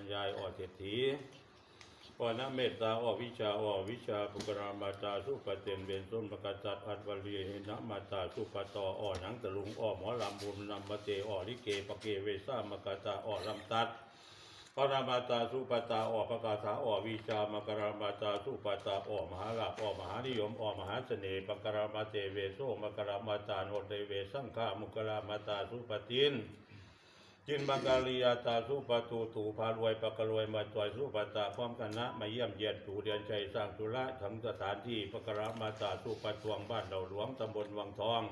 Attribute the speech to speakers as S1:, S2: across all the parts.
S1: รยายออเศรษฐีปอนเมตตาออวิชาออวิชาปุกรามาตาสุปเตนเวนส้นประกาศจัดอัดวลีนะมาตาสุปตออหนังตะลุงออหมอลำบุญนำมาเตออลิเกปะเกเวซ่ามกาตาออลำตัดปรามาตาสุปตาออกประกาศาออกวิชามกรามาตาสุปตาออกมหาลาภออกมหานิยมออกมหาเสน่ห์ปกรามาเตเวโสมกรามาตาโนเตเวสังฆามุกรามาตาสุปติน จินบังกาลียาตาสุปตูตูพารวยปะกรวยมาจอยสุปตาพร้อมคณะมาเยี่ยมเยียนถูเดียนชัยสร้างธุระถึงสถานที่ปะกรามาตาสุปตวงบ้านเราหลวงตำบลวังทอง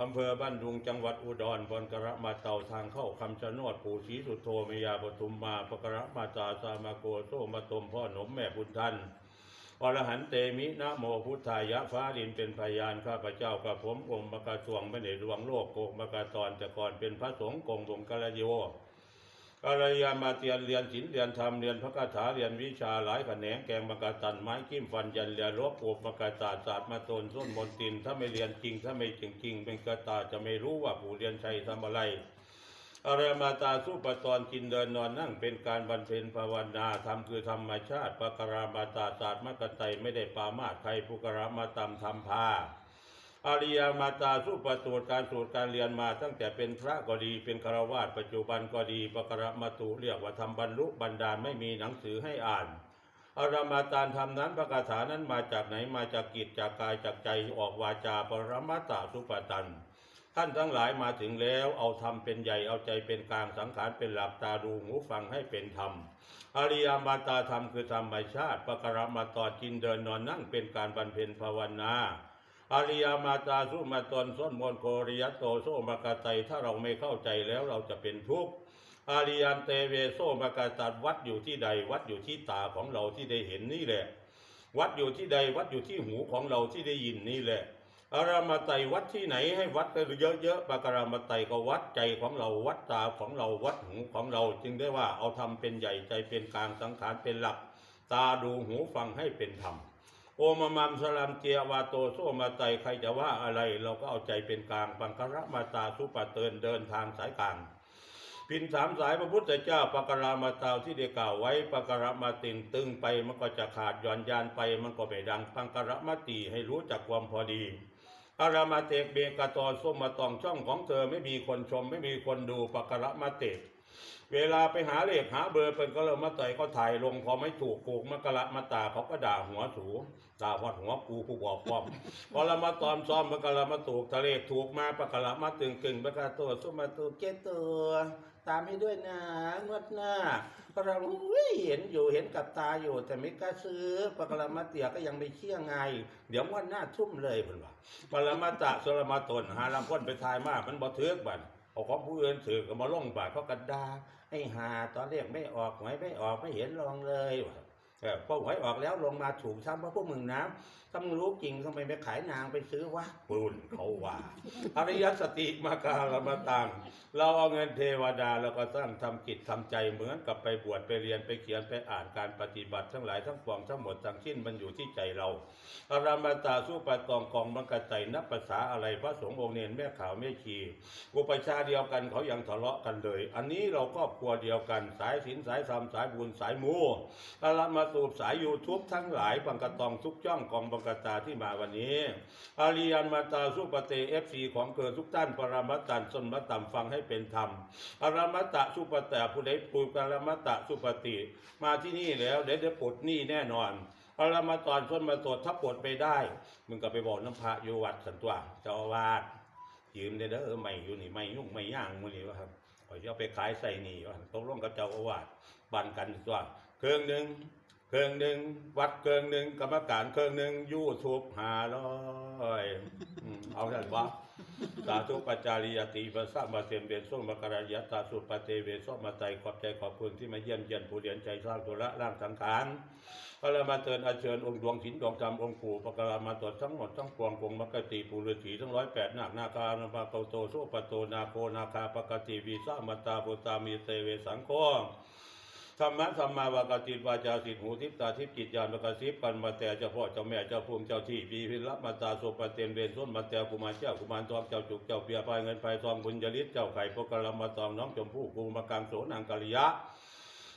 S1: อำเภอบ้านดุงจังหวัดอุดรบนกระมาเต่าทางเข้าคำชะโนดปู่ศรีสุโธเมยาปทุมมาปะกระมาตาสามาโกโซมาตมพ่อหนมแม่บุญทัน อรหันเตมินะโมพุทธายะฟ้าดินเป็นพยานข้าพเจ้ากับผมองค์มกาตวงไม่ได้ดวงโลกโกมกาตอนแต่ก่อนเป็นพระสงฆ์กงวงกะละโยกัลยามาเตียนเรียนศีลเรียนธรรมเรียนพระคาถาเรียนวิชาหลายแขนงแกงมกาตันไม้กิ้มฟันยันเรียนลบปูมกาตาศาสตร์มาตนส้นมนตินถ้าไม่เรียนจริงถ้าไม่จริงจริงเป็นกาตาจะไม่รู้ว่าผู้เรียนชัยทำอะไร อารมาตาสุปตอนกินเดินนอนนั่งเป็นการบรรเพ็ญภาวนาทำคือธรรมชาติปกรามาตาศาสตร์มกไตไม่ได้ปามาสใครปุกรามาตามทำพาอริยมาตาสุปตูตการสูตรการเรียนมาตั้งแต่เป็นพระก็ดีเป็นคารวาสปัจจุบันก็ดีปกรมาตุเรียกว่าทำบรรลุบรรดาลไม่มีหนังสือให้อ่านอารมาตานธรรมนั้นพระคาถานั้นมาจากไหนมาจากกิจจากกายจากใจออกวาจาปรมาตาสุปตัน ท่านทั้งหลายมาถึงแล้วเอาธรรมเป็นใหญ่เอาใจเป็นกลางสังขารเป็นหลักตาดูหูฟังให้เป็นธรรมอริยมาตาธรรมคือธรรมชาติปกรมาตอกินเดินนอนนั่งเป็นการบรรเพ็ญภาวนาอริยมาตาสุมาตนส้นมนโกริยโตโซมากาไตถ้าเราไม่เข้าใจแล้วเราจะเป็นทุกข์อริยันเตเวโซมากาตัดวัดอยู่ที่ใดวัดอยู่ที่ตาของเราที่ได้เห็นนี่แหละ วัดอยู่ที่ใดวัดอยู่ที่หูของเราที่ได้ยินนี่แหละ อารามาไตวัดที่ไหนให้วัดกันเยอะๆปากรามาไตก็วัดใจของเราวัดตาของเราวัดหูของเรา จึงได้ว่าเอาทำเป็นใหญ่ใจเป็นกลางสังขารเป็นหลัก ตาดูหูฟังให้เป็นธรรมโอมามัมสลามเจียวาโตโซมาไตใครจะว่าอะไร เราก็เอาใจเป็นกลางปังคระมาตาสุปะเตินเดินทางสายกลางพินสามสายพระพุทธเจ้าปกรามาตาที่ได้กล่าวไว้ปกรามาตินตึงไปมันก็จะขาดหย่อนยานไปมันก็ไม่ดังปังกรมาตีให้รู้จักความพอดี อารามาเตกเบกาตอส้มมาตองช่องของเธอไม่มีคนชม ไม่มีคนดูปกระมาเตกเวลาไปหาเลขหาเบอร์เป็นก็เริ่มมาต่อยก็ถ่ายลงพอไม่ถูกผูกมกระมาตาเขาก็ด่าหัวถูด่าหัดหัวกูกูบอกความพอเรามาตอมซ้อมมกระมาถูกทะเลถูกมาปกระมาตึงกึ่งปกระตัวสุมาตัวเกตัว ตามให้ด้วยนะงวดหน้าพอเราอุ้ยเห็นอยู่เห็นกับตาอยู่ แต่ไม่กล้าซื้อปกระมาเตียก็ยังไม่เชื่อไง เดี๋ยวงวันหน้าทุ่มเลยเพิ่นว่าปรมาตะสรมาตนหาลำพ้นไปทายมากมันบ่เถือกบันเอาของผู้อื่นถือก็มาล่งบาดเขากันดาไอ้หาตอนเรียกไม่ออกหวยไม่ออกไม่เห็นลองเลยว่ะ พอหวยออกแล้วลงมาถูกซ้ำเพราะพวกมึงนะถ้ามึงรู้จริงทำไมไปขายนางไปซื้อวะปุนเขาว่าอริยสติมาการมาตังเราเอาเงินเทวดาแล้วก็สร้างทำกิจทำใจเหมือนกับไปบวชไปเรียนไปเขียนไปอ่านการปฏิบัติทั้งหลายทั้งปวงทั้งหมดทั้งสิ้นมันอยู่ที่ใจเราอารามตาสู้ปตองกองมังกรใจนับภาษาอะไรพระสงฆ์องค์เนนแม่ขาวแม่ชีอุปชาเดียวกันเขายังทะเลาะกันเลย อันนี้เราครอบครัวเดียวกัน สายศีลสายธรรมสายบุญสายมูอารามาสูบสายยูทูบทั้งหลายบังกะตองทุกจ้องกองบังกตาที่มาวันนี้ อาริยันมาตาสุปเตเอฟซีของเกิดทุกท่านปรามัตตันสนมัตตัมฟังให้เป็นธรรมอารามัตตะสุปเตผู้ใดปูการามัตตะสุปติมาที่นี่แล้วเดี๋ยวจะปลดหนี้แน่นอนพอรามาตอนส้นมาตรวจถ้าปวดไปได้ มึงก็ไปบอกน้ำพระอยู่วัดสันตัวเจ้าอาวาสยืมได้เด้อเออไม่อยู่นี่ไม่ยุ่งไม่ย่างมือนี่วะครับขอจะเอาไปขายใส่นี่วะตกลงกับเจ้าอาวาสบันกันตัวเครื่องหนึ่ง เครื่องหนึ่งวัดเครื่องหนึ่งกรรมการเครื่องหนึ่งยูทูบหาร้อยเอาได้ปะสาธุปัจจาริยติปัสสะมาเตมเบนส่งมกรายตาสุปเตเวสมาไตขอบใจขอบคุณที่มาเยี่ยมเยียนผู้เรียนใจสร้างตัวละร่างสังขารพระมาเตือนอาเชิญองค์ดวงศิลป์ดวงธรรมองค์ปู่ปกรามาตรวจทั้งหมดทั้งปวงกงมกติปุรุษีทั้งร้อยแปดนาคนาคานาปาโตโตโซปโตนาโคนาคาปกติวีสามาตาปุตตามีเตเวสังโฆ ธรรมะธรรมาวากติวาจาสิทธิหูทิพตาทิพจิตญาณประกาศิพกันมาแต่เจ้าพ่อเจ้าแม่เจ้าภูมิเจ้าที่ปีพิรับมาตาโสปเตนเวนส้นมาแต่กุมารเจ้ากุมารทองเจ้าจุกเจ้าเปียพายเงินพายทองบุญยลิศเจ้าไข่พกรามาตองน้องชมพู่กูมากางโสนางกะลิยะ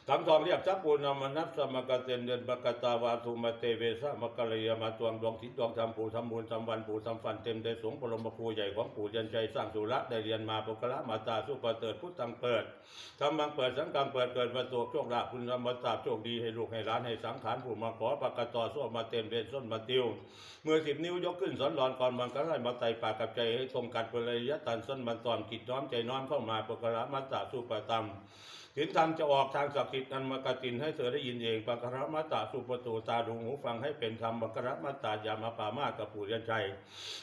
S1: คำทองเรียกจักปูนามานัสสมกเตนเดินปกตาวาทุมาเตเวสะมกะเลยมาตวงดวงทิศดวงธรรมปู่ทำบุญทำวันปู่ทำฟันเต็มได้สงปรมครูใหญ่ของปู่ยันใจสร้างสุระได้เรียนมาปกละมาตาสุปเติดพุทธังเปิดธรรมังเปิดสังกังเปิดเกิดประตูโชคลาภคุณธรรมตาโชคดีให้ลูกให้หลานให้สังขารผู้มาขอปกตอส้วมาเต็มเป็นส้นมาติวเมื่อสิบนิ้วยกขึ้นสอนรอนก่อนมันก็ไล่มาไต่ปากกับใจให้ตรงกันเปรยะตันส้นมันตอนกิดน้อมใจน้อมเข้ามาปกละมัตตาสุปตัม ถินธรรมจะออกทางศักดิ์สิทธิ์นันมกตินให้เธอได้ยินเองปักรมัตตาสุปตูตาดูหูฟังให้เป็นธรรมปักรมัตตายามาปามากับปู่ยันชัย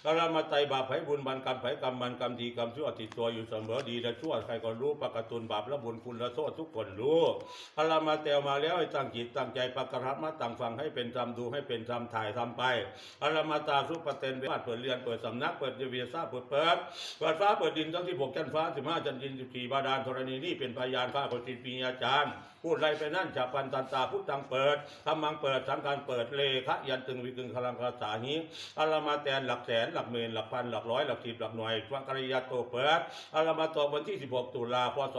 S1: กรมาไตบาปไผบุญบันกรรมไผกรรมมันกรรมดีกรรมชั่วติดตัวอยู่เสมอดีและชั่วใครก็รู้ปกตุนบาปและบุญคุณและโทษทุกคนรู้กระมาแตวมาแล้วให้ตั้งจิตตั้งใจปักรมัตตังฟังให้เป็นธรรมดูให้เป็นธรรมถ่ายทำไปอารมาตาสุปเตนเวทเปิดเรียนเปิดสำนักเปิดเวียซ่าเปิดเปิดเปิดฟ้าเปิดดินทั้งที่หกชั้นฟ้าสิบห้าชั้นดินสิบสี่บาดาลธรณีนี่เป็นพยานข้าคนศิษย์ปีอาจารย์ พูดอะไรไปนั่นจับปันตันตาพุทธังเปิดธรรมังเปิดสังการเปิดเลขะยันตึงวิกึงพลังคาสาหิอารมาแตนหลักแสนหลักหมื่นหลักพันหลักร้อยหลักสิบหลักหน่วยฟังกริยาโตเปิดอารมาตอวันที่ 16 ตุลาพศ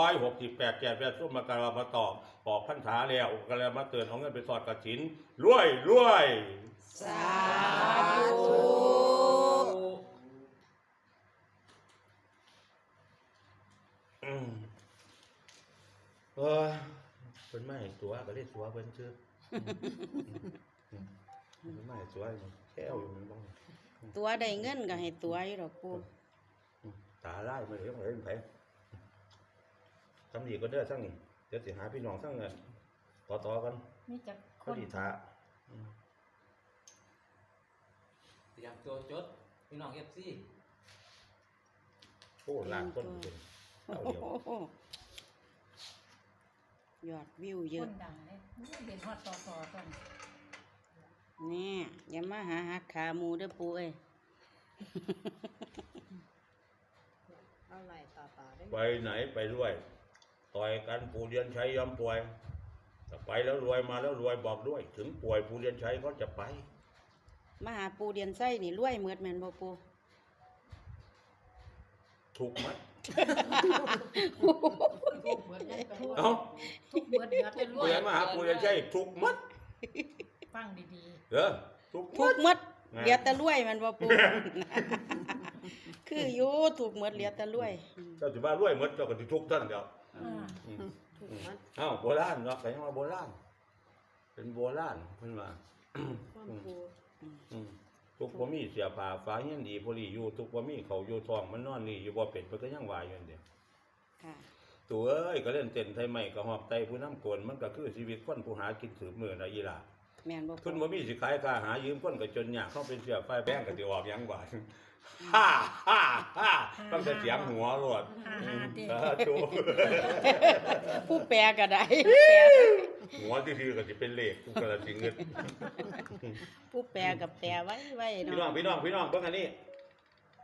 S1: 2568แก่แปดส้มมกรามาตอบออกพันธาแล้วก็เลยมาเตือนเอาเงินไปสอดกระถินรวยรวย
S2: สาธุ
S1: อืม เออเป็นไม่ให้ตัวก็เรียกตัวเป็นชื่ออืมเป็นไม่ให้ตัวแก้วอยู่มันบ้าง
S2: ตัวได้เงินก็ให้ตัวอยู่ดอกปู
S1: อืมตาไล่มาเลยต้องเห็นไผทำดีก็เด้อทั้งนี้เดี๋ยวสิหาพี่น้องทั้งเงินต่อต่อๆกัน
S3: มีจักค
S1: เขา
S3: น
S1: ดีท้าอืม
S4: เตรียมตัวจดพี่น้องเอฟซี
S1: โอ้ลานต้นอยู่เอาเดียว
S2: โอ้โห ยอดวิวเย
S3: ค
S2: อะ
S3: นดังเลยเด่นฮอดต่อต่อต้น
S2: แนี่อย่ามาหาหักขาหมูเด้อปูเอ้ย
S3: เอาไหลต่อต่อได้
S1: ไปไหนไปด้วย ต่อยกันปูเรียนชัยยอมป่วยแต่ไปแล้วรวยมาแล้วรวยบอกด้วย ถึงป่วยปูเรียนชัยก็จะไป
S2: มาหาปูเดียนไส้นี่รวยเมือดแม่นบ่ปู
S1: ถูกไหม
S3: ทุกเบิดได้ก็
S1: เอ้า
S3: ทุกเบิดเดือดเป็นร
S1: ปู
S3: วย
S1: เรียนมาหาปูเรียนชัยถูกมัด
S3: ฟังดี
S1: เออถูก
S2: ถู
S1: มั
S2: ก
S1: ด
S2: หมด
S1: ไง
S2: เหลียแต่รวยแม่นบ่ปูคืออยู่ถูกหมดเหลียแต่รวยอืม
S1: เจ้าสิว่ารวยมัดเจ้าก็สิทุกข์ท่านเดียว
S3: ๆอ่า
S1: อืมอืมเอ้าโบราณเนาะก็ยังว่าโบราณเป็นโบราณเพิ่นว่าอืม ทุกบ่มีเสียผ้าฟ้าเฮียนดีบ่รีอยู่ทุกบ่มีเขาวอยู่ท้องมันนอนนี่อยู่บ่เป็นเพิ่นก็ยังว่าอยู่นั่นเด้
S2: ค่ะ
S1: ตัวเอ้ยก็เล่นเต้นไทยใหม่ก็หอบไตผู้นำกวนมันก็คือชีวิตคนผู้หากินสืบมื้อน่ะอีหล่ะ
S2: แม่นบ่
S1: ทุ
S2: ปู
S1: นบ่มีสิขายค่าหายืมคนก็จนยากเข้าเป็นเสียไฟแบงก็สิออกหยังบาด ฮ่าฮ่าฮ่าต้องแต่เสียงหัวโลด
S3: ฮ่าฮ่าเด้
S1: สาธุ
S2: ผู้แปลก็ได้แปล
S1: หัวที่ทีก็สิเป็นเลขทุกกระสิเงิน
S2: ผู้แปลกับแปลไว้ไว้
S1: พี่น้อง
S2: เนาะ
S1: พี่น้องพี่น้องเบิ่งอันนี้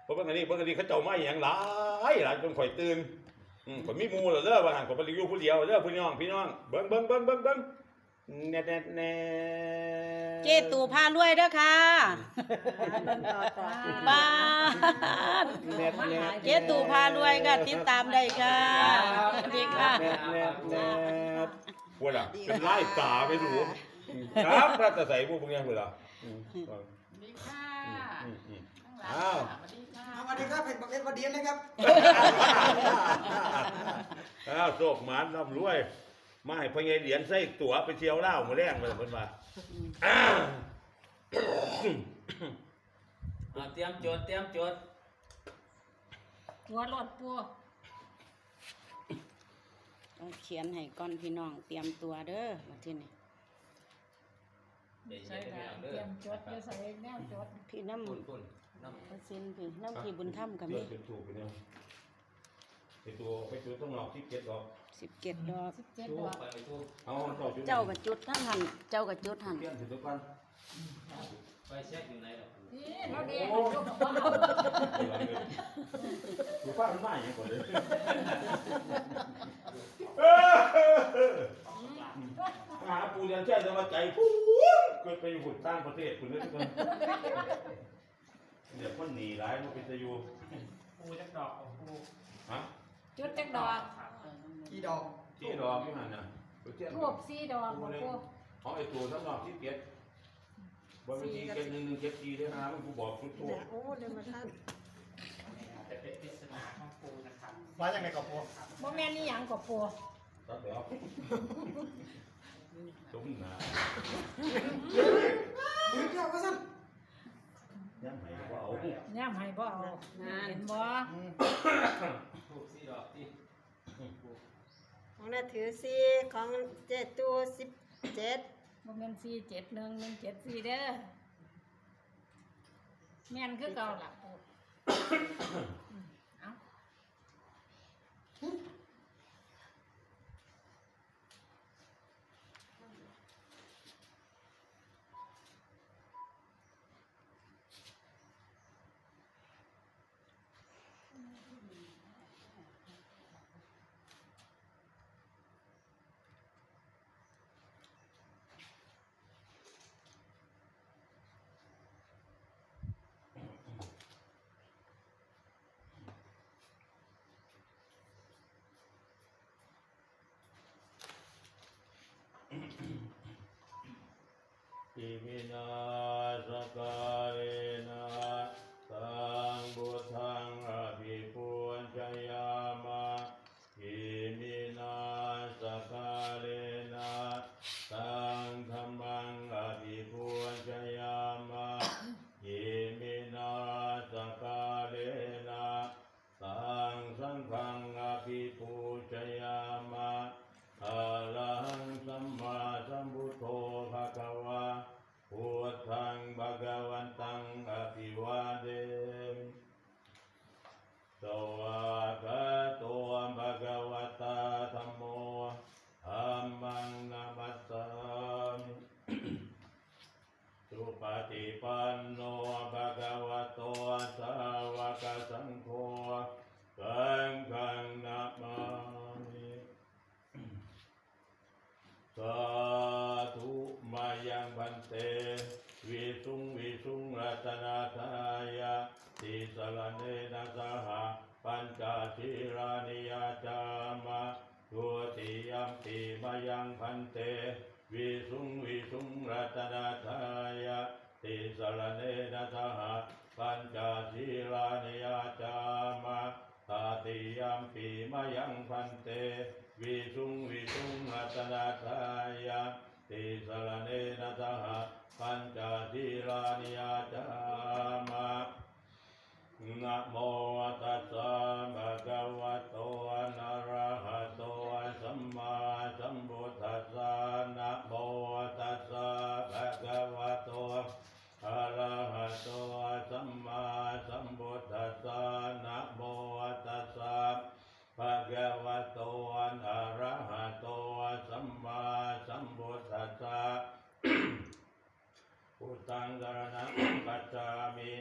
S1: เบิ่งอันนี้เบิ่งอันนี้เขาเจ้ามาอหย่างหลายหลายจนข่อยตื่นอืมข่อยมีหมู่แล้วเด้อว่าหั่นข่อยบ่ได้อยู่ผู้เดียวเด้อพี่น้องพี่น้องเบิ่งเบิ่งเบิ่งเบิ่งเบิ่ง แน่แน่แน่
S2: เจตูพารวยเด้อค่ะบ้าน
S1: แน่แน่
S2: เจตูพารวยค่ะติดตามได้ค่ะสวัสดีค่ะ
S1: แน่แน่แน่ว่าล่ะเป็นไล่ตาไปดูครับพระตะใส่ผู้เบิ่งยังพุ่นล่ะอืม
S3: สวัสดีค่ะ
S1: อืมอืม
S3: ทั้งหลาย
S1: อ้าว
S3: สวัสดีค่ะ
S5: สวัสดีครับเห็นบอกเอ็ดวันเดียนเลยครับ
S1: อ้าวโชคหมานร่ำรวย มาให้พ่อใหญ่เหรียญใส่ตั๋วไปเที่ยวเล่าวมื้อแรงมาเพิ่นว่าอ้าว
S4: อ่าเตรียมจดเตรียมจด
S3: ตัวรถปู
S2: เอาเขียนให้ก่อนพี่น้องเตรียมตัวเด้อมาที่นี่
S4: เดี๋ยว
S3: ใช่
S4: จะได้
S3: ค่ะ
S4: เด้
S3: เตรีย
S4: อ
S3: มจดเดี๋ยวใส่แนวจด
S2: พี่น้ำ
S4: คุณคุณน้ำ
S2: เปอร์เซ็นต์พี่น้ำพี่บุญธรรมกับ
S1: เลื
S2: มี
S1: อดเป็นถูกไปเนี่ย ไปตัวไปตัวต้องหลอกที่เก็ดดอก
S2: สิบเจ็ดดอก
S3: สิบเจ็ด
S4: ทู
S3: ดอก
S4: ไปไปทู
S1: เอาต่อจุด
S2: เจ้ากับจุดท่านหันเจ้ากับจุดหัน
S1: เปลี่ยนสิทุกคน
S4: ไปเช็คอยู่ไหนหรอ
S3: นี่เราเด็กเรายกกับว่า
S1: ดูฟ้ามันมาอย่างก่อนเลยหาปูยันแช่จะมาใจฟูเกิดไปอยู่หุ่นต่างประเทศคุณเลยทุกคนเดี๋ยวคนหนีร้ายมันเป็นตะยู
S6: ปูจักดอกของปู
S1: ฮะ
S3: จุดจักดอก
S5: กี่ดอก
S1: ที่ดอกที่หันน่ะไปเทียน
S3: ทูบสีดอกบ่ปู
S1: เอาไอ้ตัวทั้งนอกที่เก็ดบนที่เก็ดหนึ่งหนึ่งเก็ดจีได้ห้ามันกูบอกทุกตัว
S5: เนี่ยโอ้เดี๋ยวมาท่าน
S4: จะเป็นปริศนาของปูนะครับ
S6: ว่ายังไงกับปู
S3: บ่แม่นนี่หยังกับปู
S1: ตัดเดี๋ยวตุ้มหนา
S6: เจ้าก็สั้น
S1: ย่ำไหนก็เอา
S3: ย่ำให้บ่เอาเห็นบ่
S4: ทูบสี่ดอกที่
S5: ของน่าถือสี่ของเจ็ดตัวสิบเจ็ด
S3: บ่เม่น
S1: สี่เจ็ดหนึ่งหนึ่งเจ็ดสี่เด้อแม่นคือเก่าล่ะ อิมินาสกา ญจศีรานิยาจามะทุติยัมปิมายังพันเตวิสุงวิสุงรัตนาทายาติสรเนนะสหปัญจศีรานิยาจามะตาติยัมปิมายังพันเตวิสุงวิสุงรัตนาทายาติสรเนนะสหปัญจศีรานิยาจามะ นะโมตัสสะภะคะวะโตอะนะระหะโตสัมมาสัมพุทธัสสะนะโมตัสสะภะคะวะโตอะระหะโตสัมมาสัมพุทธัสสะนะโมตัสสะภะคะวะโตอะระหะโตสัมมาสัมพุทธัสสะพุทธังสรณังกัจฉามิ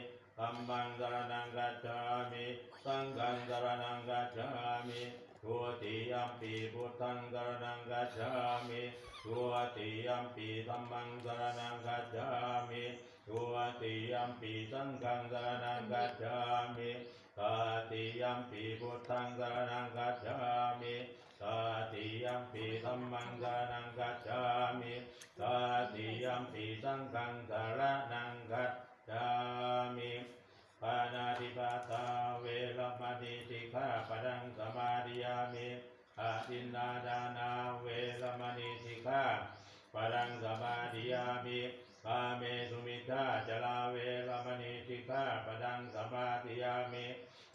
S1: ธัมมังสร ปีพุทธังสรณังกัจฉามิทุติยัมปีธัมมังสรณังกัจฉามิทุติยัมปีสังฆังสรณังกัจฉามิตาติยัมปีพุทธังสรณังกัจฉามิตาติยัมปีธัมมังสรณังกัจฉามิตาติยัมปีสังฆังสรณัง ปรังสมาธิยามิปาเมสุมิทาจลาเวรมณีติกาปดังสมาธิยามิ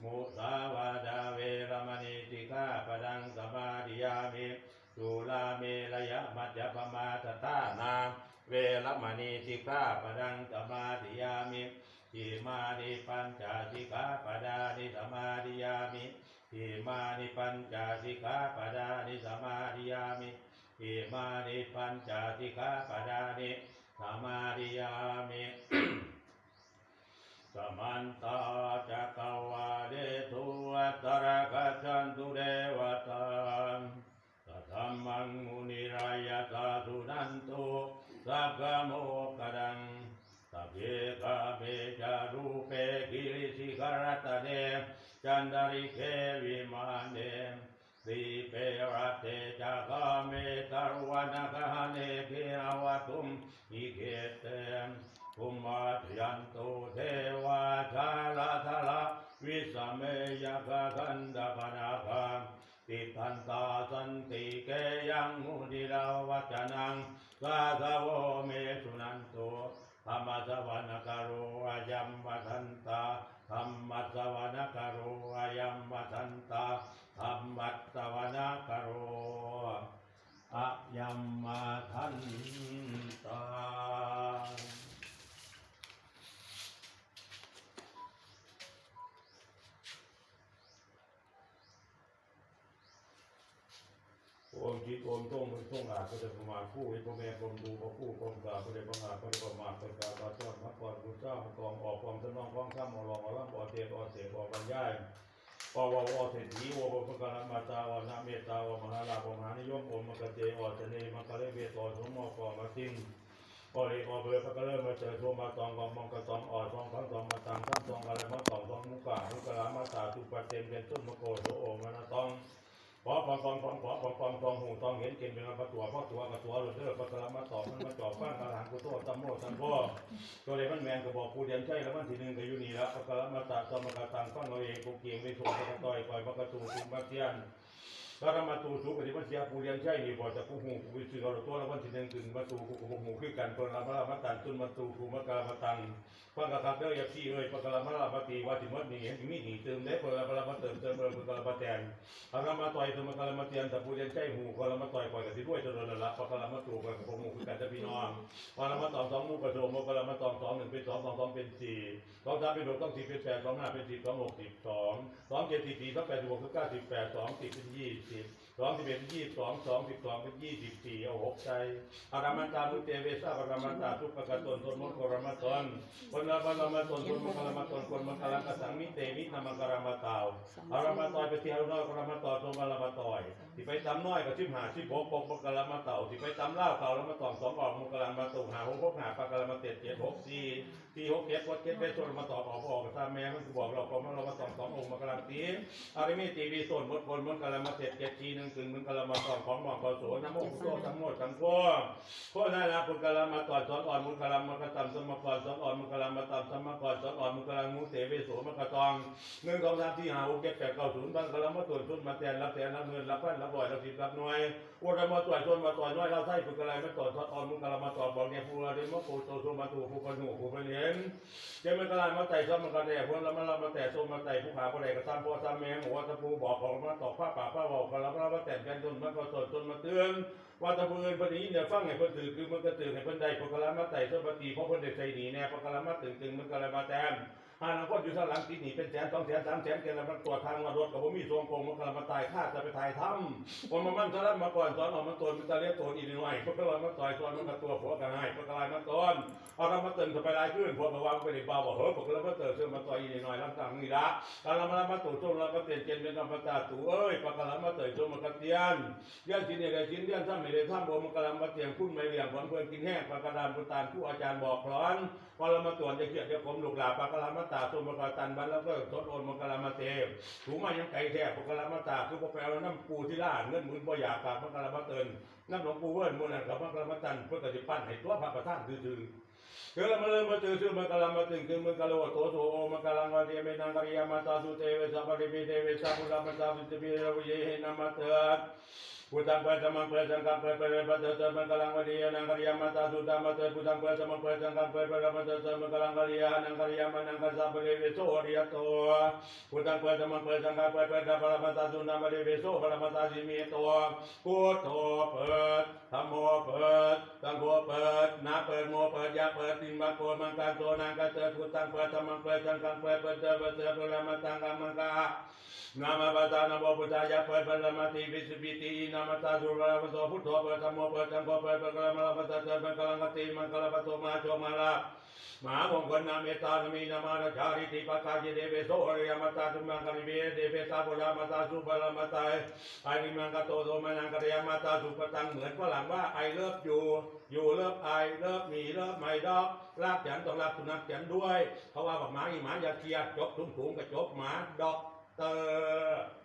S1: มุสาวาดาเวรมณีติกาปดังสมาธิยามิสุลาเมรยมัจจปมาตตานาเวรมณีติกาปดังสมาธิยามิ อิมานิปัญจสิกขาปดานิสมาธิยามิอิมานิปัญจสิกขาปดานิสมาธิยามิอิมานิปัญจสิกขาปดานิสมาธิยามิสมันตาจักวาเดทุวัตระกัจันตุเดวตังสัทธัมมังมุนิรายาตาสุนันตุสัพพโมกขดัง สัพเพกาเมจารูเปกิริสิกรตเดจันดาริเควิมานเด สีเประเทจากาเมตรวนกหเนเกอวตุมอิเกเตมภูมาทยันตุเทวาชาลาทลา วิสเมยกกันดกนาคังติตวมตุธรรมสวนกโอายัมวัทันตาธรรมสวนกโรอายัมวัทันตาธรรมสวนกโรอาจก็จะประมาณผู้ให้พ่อแม่คนดูพอผู้คนกาก็ได้ประมาณก็ได้ประมาณเป็นการประต้อนพักผ่อนคุณเจ้ามากองออกความสนองความข้ามอรองอร่ำอเตียนอเสออบรรยายปววอเศรษฐีโอปปการมาตาวนาเมตาวมหาลาภมหานิยมอมมกเจอเจเนมกะเลเวตอสมอกอมาตินพอเอกอเบอร์พระกะเลมาเจอโทมาตองกองมองกระตองอ่อทองทั้งสองมาตามทั้งสองอะไรมาตองทองมุกกามุกกะลามาตาตุปะเตมเป็นต้นมะโกโสโอมานาตอง ขอฟองฟองฟองขอฟองฟองฟองหูตองเห็นเกินเป็นประตัวพ่อตัวกระตัวหลุดเด้อพระกระมาตอบมันมาจอบฟ้ากระหังกุโตตัมโมตัมโพตัวเลยมันแมนก็บอกผู้เรียนใช่แล้วมันทีหนึ่งก็อยู่นี่แล้วพระกรมาตาสมกตังฟังเราเองกูเกียงไปส่งกระต่อยปล่อยพระกระตูคุมาเทียน พระมาตูสูปฏิบัติเสียผู้เรียนใช่นี่บอจะกูหูกูวิสุทธิ์เราตัวแล้ววันที่หนึ่งถึงมาตูกูกูหูขึ้นกันคนละพระมาตันตุนมาตูกูมากามาตังฟังกระคับเด้อย่าขี้เอ้ยพระกระมาลาปฏิว่าสิมัดนี่เห็นมีหนีเติมได้คนละพระมาเติมเติมเติมพระกระมาแตนพระมาต่อยเตัวมันกำลังมาเตียนแต่ผู้เรียนใช่หูกำลังมาต่อยปล่อยกับที่ด้วยจนเราละพอกำลังมาตูกันกับหมู่คือกันจะพี่น้องพอกำลังมาตองสองมูกระโดมกำลังมาตองสองหนึ่งเป็นสองสองสองเป็นสี่สองสามเป็นหกต้องสี่เป็นแปดสองห้าเป็นสิบสองหกสิบสองสองเจ็ดสี่สี่สองแปดสิบหกสิบเก้าสิบแปดสองสิบเป็นยี่สิบสองสิบเอ็ดยี่สิบสองสองสิบสองเป็นยี่สิบสี่เอาหกใจอารามันตามุเตเวสาอารามันตาทุกประการตนตนมดกรมาตนคนละมันลมาตนตนมกรมาตนคนมันกำลังกระสังมิเตมินามังกรมาตาวอารามาตอยไปที่ยวน้อยก็เรามาต่อยตรงกันเรมาตอยที่ไปตำน้อยก็ชิมหาชิมหกปกปกกะละมาเต่าที่ไปตำเล่าเต่าแล้วมาต่อสองออกมันกะละมาตุกหาหกพกหาปากะละมาเจ็ดเจ็ดหกสี่ สี่หกเจ็ดวัดเจ็ดไปชนมาต่อออกออกตาแม่มันคือบอกเราพอมันเรามาต่อสององค์มากะละตีอาริมีตีวีส่วนบทคนมันกะละมาเจ็ดเจ็ดทีหนึ่งถึงมันกะละมาต่อของหมอกกอโสน้ำโมกุโตทั้งหมดทั้งพวกพวกนั้นนะคนกะละมาต่อสอนอ่อนมันกะละมากระตำสมกรสอนอ่อนมันกะละมาตำสมกรสอนอ่อนมันกะละมุเตเวโสมันกระตองหนึ่งสองสามสี่หาหกเจ็ดแปดเก้าศูนย์บ้านกะละมาตรวจชุดมาแทนรับแทนรับเงินรับพันรับบ่อยรับสิบรับหน่วยอุตมาตรวจชนมาตรวจน้อยเราใส่ฝึกอะไรมาตรวจทอดอ่อนมุกกะละมาตรวจบอกเนี่ยผู้เราเรียนมาปูโตโซมาตูผู้คนหูผู้คนเห็นเจ้ามันกะละมาไต่ซ้อมันกะแต่พวกเรามาเรามาแต่โซมมาไต่ผู้ขาผู้ใดก็ซ้ำพ่อซ้ำแม่หัวตะปูบอกของมาตอกผ้าป่าผ้าบอกกะละมามาแต่งกันจนมันก็ตรวจนมาเตือนว่าตะปูเงินพอดีเนี่ยฟังให้เพิ่นตื่นคือมันก็ตื่นให้เพิ่นใดพวกกะละมาไต่ส้มปฏิเพราะเพิ่นเด้ใจหนีแน่พวกกะละมาตื่นตึงมันกะละมาแต้ มห้านักคนอยู่ข้างหลังติดหนีเป็นแสนสองแสนสามแสนเกินแล้วมันตรวจทางว่ารถกับผมมีทรงโกงมันกำลังมาตายฆ่าจะไปถ่ายถ้ำผมมามั่นตอนนั้นมาก่อนตอนออกมาตนมันจะเรียกโตนอีกหน่อยพวกกำลังมาต่อยตอนมันกับตัวผัวกันให้พวกกำลังมาต้นเอาเรามาเติมจะไปลายขึ้นพวกมาวางไปในเบาบอกเฮ้ยพวกเรามาเติมเชื่อมาต่อยอีกหน่อยลำต่างนี่ละการเรามามาตู่จมเราก็เปลี่ยนเกณฑ์เป็นกรรมตาตู่เอ้ยปากกำลังมาเติมจมมากระเตียนเรื่องชิ้นอะไรชิ้นเรื่องถ้าไม่ได้ถ้าผมมันกำลังมาเตียมคุ้นไม่เลี้ยงผลเพื่อนกินแห้งปากกระดานบุตานผู้อาจารย์บอกร้อน พอเรามาตรวจจะเกียดจะผมลูกหลาปากกำลังมาตาตัวมกระตันบ้นแล้วก็ทดโอนมกระมาเตมถูมายังไก่แท้ปากกำลังมาตาคือพอแปลว่าน้ำปูที่ล่าเงินหมื่นบ่อยากกับมกระมาเตินน้ำหลวงปูเวิร์นมูนั่นกับมกระมาตันเพื่อกระจิปั้นให้ตัวพระประธานคือๆเกิดมาเลยมาเจอชื่อมากะลามาถึงคือมากะโลโตโสโอมากะลังวะเดเมนังกริยามาตาสุเตเวสัพพะริเมเตเวสัพพุทธมัสสาวิตเบีระวิเยหินามาเต พุทธังเปะสมังเปะสังฆังเปะเปะเรปะเตอะมกลังวะเดนังกริยามาตาสุตามาเตพุทธังเปะสมังเปะสังฆังเปะเปะเรปะเตอะมกลังกริยานังกริยามานังกัสสะเปะเรเวโสริยโตพุทธังเปะสมังเปะสังฆังเปะเปะเรปะมาตาสุนามาเรเวโสปะมาตาสิเมโตพุทโธเปิดธัมโมเปิดสังโฆเปิดนาเปิดโมเปิดยะเปิดติงบังโกมังกังโตนังกัสเตพุทธังเปิดธรรมังเปิดสังฆังเปิดเปิดเตเปิดเตเปิดละมาตังกัมมังกานามาปะตานะโมพุทธายะเปิดปิดละมาติวิสุปิตินามาตาสุระมะโสพุทโธเปิดธัมโมเปิดสังโฆเปิดเปิดลมาละปะตาเตเปิดกลังกติมังกลปะโตมาโชมาลามหามงคลนาเมตตานามีนามานาชาริติปัสสาจิเดเวโสอริยมัตตาตุมังกริเวเดเวตาบุรามัตตาสุบารามัตตาไอริมังกโตโตมานังกริยมัตตาสุปตังเหมือนฝรั่งว่าไอเลิฟอยู่อยู่เลิฟไอเลิฟมีเลิฟไม่ดอกรักฉันต้องรักสุนัขฉันด้วยเขาะว่าบอกหมาอีหมาอย่าเคลียร์จบถุงถุงกับจบหมาดอกเตอร์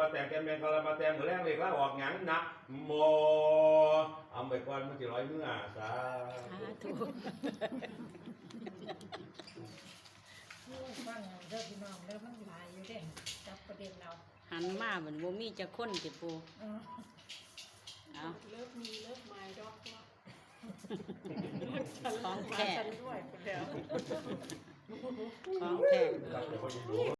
S1: าตาสุมากัตติงเชียงพึงเตหนึ่งบาทร้อยพันหมื่นจันทราพึงกะลามาตาสุมาตาดอลลาร์ชิโลเงินปอนกะลามาตอนตอนมากะนามาปะตานามุตายานามีนามานาชาริติปัจจาลมาสันวิเลวะนามาโตโตลมาติวินาทีนาทีจอมงวันเดียนปีเกิดกันลมาตัวจตุรุกันเถาะมุโลมาเตมาเมียแมวรกาจอกุลเบลมาตันจันทคันบุราสุขทวาทิตปิติวิโสบาลามาแต่งแกมเมงคาลมาแต่งมือแรงเลยละออกหยังนะโมเอาไปก่อนมันจะร้อยเมื่อสา
S2: สาธุ
S3: ฟังเด้อพี่น้องเด้อมันหลายอยู่เด้จับประเด็นเรา
S2: หันมาเหมือนบ่มีจะคนติปู
S3: เออ
S2: เอา
S5: เลิกมีเลิกไม้ดอกว่า
S2: ของแท้
S5: ฉันด้วยคนเดียว
S2: ของแท้